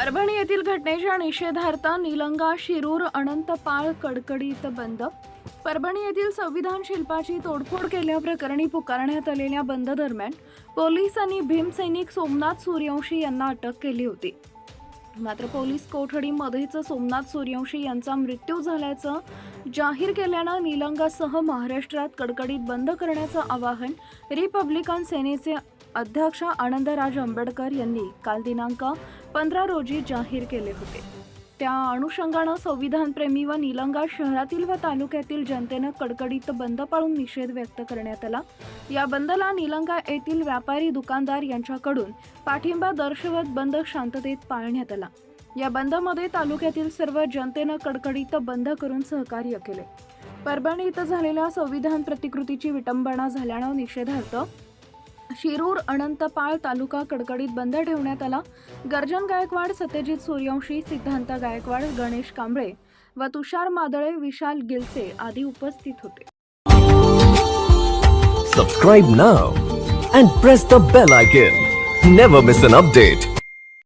परभणी येथील घटनेच्या निषेधार्थ निलंगा शिरूर अनंतपाळ कडकडीत बंद. परभणी येथील संविधान शिल्पाची तोडफोड केल्याप्रकरणी पुकारण्यात आलेल्या बंद दरम्यान पोलिसांनी भीमसैनिक सोमनाथ सूर्यवंशी यांना अटक केली होती. मात्र पोलीस कोठडीमध्येच सोमनाथ सूर्यवंशी यांचा मृत्यू झाल्याचं जाहीर केल्यानं निलंगासह महाराष्ट्रात कडकडीत बंद करण्याचं आवाहन रिपब्लिकन सेनेचे अध्यक्ष आनंदराज आंबेडकर यांनी काल दिनांक पंधरा रोजी जाहीर केले होते. त्या अनुषंगानं संविधानप्रेमी व निलंगा शहरातील व तालुक्यातील जनतेनं कडकडीत बंद पाळून निषेध व्यक्त करण्यात आला. या बंदला निलंगा येथील व्यापारी दुकानदार यांच्याकडून पाठिंबा दर्शवत बंद शांततेत पाळण्यात आला. या बंदमध्ये तालुक्यातील सर्व जनतेनं कडकडीत बंद करून सहकार्य केले. परभणी इथं झालेल्या संविधान प्रतिकृतीची विटंबना झाल्यानं निषेधार्थ शिरूर अनंतपाळ तालुका कडकडीत बंद ठेवण्यात आला. गर्जन गायकवाड सत्यजित सूर्यवंशी सिद्धांत गायकवाड गणेश कांबळे व तुषार मादळे विशाल गिलसे आदी उपस्थित होते. Subscribe now and press the bell icon never miss an update